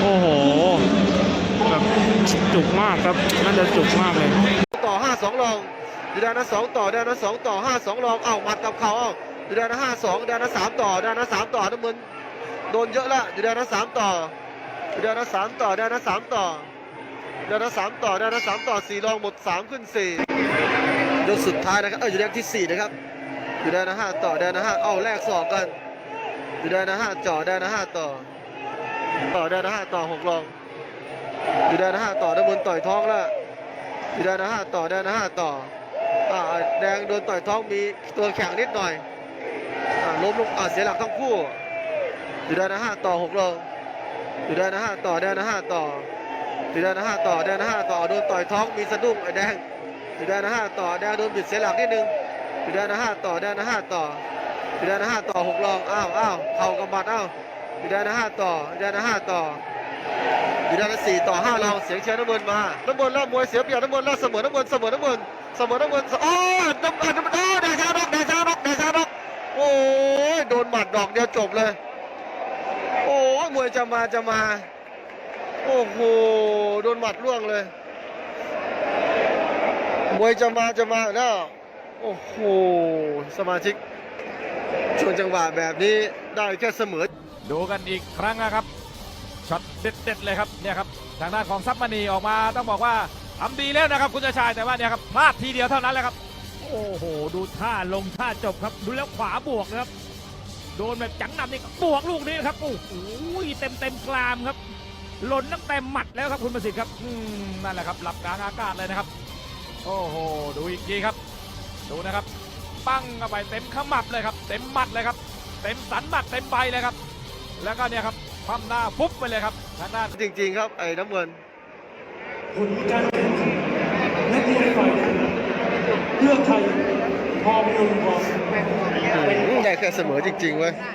โอ้โห แบบจุกมากครับ น่าจะจุกมากเลย ต่อ 5 2 ลองดีดานะ2ต่อดานะ2ต่อ 5 2 ลอง เอ้าหมัดกับเขาเอ้าดีดานะ5 2ดานะ3ต่อดานะ3ต่อน้ำเงินโดนเยอะละดีดานะ3ต่อดีดานะ3ต่อดานะ3ต่อดานะ3ต่อดานะ3ต่อ4ลองหมด 3 ขึ้น4ยกสุดท้ายนะครับ เอออยู่แดงที่ 4 นะครับอยู่แดงนะ5ต่อแดงนะ5เอ้าแลก2กัน กันดีดานะห้าจ่อดีดานะห้าต่อ ต่อดีดานะห้าต่อหกลองดีดานะห้าต่อน้ำเงินต่อยท้องแล้วดีแดนนะห้าต่อแดนนะห้าต่ออ่าแดงโดนต่อยท้องมีตัวแข็งนิดหน่อยอ่าล้มลงอ่าเสียหลักทั้งคู่ดีแดนนะห้าต่อหกลองดีแดนนะห้าต่อแดนนะห้าต่อดีแดนนะห้าต่อแดนนะห้าต่อโดนต่อยท้องมีสะดุ้งไอ้แดงดีแดนนะห้าต่อแดงโดนบิดเสียหลักนิดนึงดีแดนนะห้าต่อแดนนะห้าต่อ ดีดนนะห้าต่อหกลองอ้าวอ้าวเข่ากำบัดอ้าวดีดนนะห้าต่อดีดนนะห้าต่ออยู่ด้านะสี่ต่อห้าเราเสียงเชียร์น้ำเงินมาน้ำเงินล่ามวยเสียเปรียบน้ำเงินล่าเสมอน้ำเงินเสมอน้ำเงินเสมอน้ำเงินโอ้ยน้ำเงินน้ำเงินโอ้ยดงชาดอกแดงชาดอกแดชาดอกโอ้ยโดนหมัดดอกเดียวจบเลย โอ้ยมวยจะมาจะมา โอ้โหโดนหมัดล่วงเลยมวยจะมาจะมาแล้วโอ้โหสมาชิก ชวนจังหวะแบบนี้ได้แค่เสมอ ดูกันอีกครั้งนะครับช็อตเด็ดๆเลยครับเนี่ยครับทางด้านของซับมณีออกมาต้องบอกว่าทำดีแล้วนะครับ คุณชายแต่ว่าเนี่ยครับพลาดทีเดียวเท่านั้นแหละครับ โอ้โห ดูท่าลงท่าจบครับ ดูแล้วขวาบวกนะครับ โดนแบบจังหนำนี่บวกลูกนี้นะครับโอ้โหเต็มเต็มกรามครับหล่นตั้งแต่หมัดแล้วครับคุณประสิทธิ์ครับอืมนั่นแหละครับหลับกลางอากาศเลยนะครับ โอ้โห ดูอีกทีครับ ดูนะครับ ปั้งเข้าไปเต็มขมับเลยครับ เต็มหมัดเลยครับ เต็มสันหมัดเต็มใบเลยครับ แล้วก็เนี่ยครับคว่ำหน้าฟุบไปเลยครับทางด้าน จริง ๆ ครับไอ้น้ำเงิน ผลการแข่งขันนักมวยฝ่ายแดงเลือกไทยพอพยุงพรได้แค่เสมอจริงๆเว้ย ได้